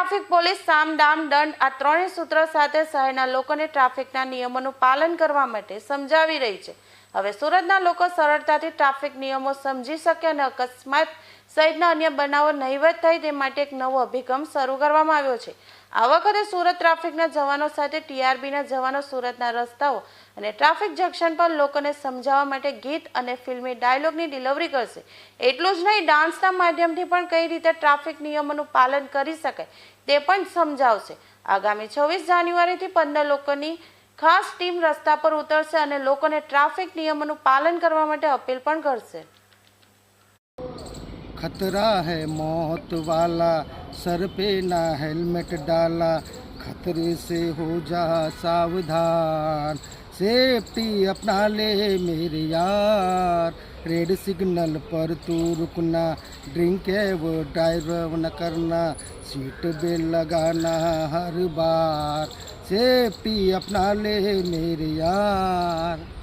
Traffic police સામ ડામ દંડ આ ત્રણેય સૂત્ર સાથે શહેરના લોકોને ટ્રાફિકના નિયમોનું પાલન કરવા માટે સમજાવી રહી છે. હવે સુરતના લોકો સરળતાથી ટ્રાફિક નિયમો સમજી શકે અને અકસ્માત સહિતના અન્ય બનાવો નહીવત થાય તે માટે એક નવો અભિગમ શરૂ કરવામાં આવ્યો છે. આ વખતે સુરત ટ્રાફિકના જવાનો સાથે ટીઆરબીના જવાનો સુરતના રસ્તાઓ અને ટ્રાફિક જંકશન પર લોકોને સમજાવવા માટે ગીત અને ફિલ્મી ડાયલોગની ડિલિવરી કરશે. એટલું જ નહીં, ડાન્સના માધ્યમથી પણ કઈ રીતે ટ્રાફિક નિયમોનું પાલન કરી શકાય તે પણ સમજાવશે. આગામી છવ્વીસ જાન્યુઆરીથી પંદર લોકોની ખાસ ટીમ રસ્તા પર ઉતરશે અને લોકોને ટ્રાફિક નિયમોનું પાલન કરવા માટે અપીલ પણ કરશે खतरा है मौत वाला सर पे ना हेलमेट डाला खतरे से हो जा सावधान सेफ्टी अपना ले मेरे यार रेड सिग्नल पर तू रुकना ड्रिंक है वो ड्राइव न करना सीट बेल्ट लगाना हर बार सेफ्टी अपना ले मेरे यार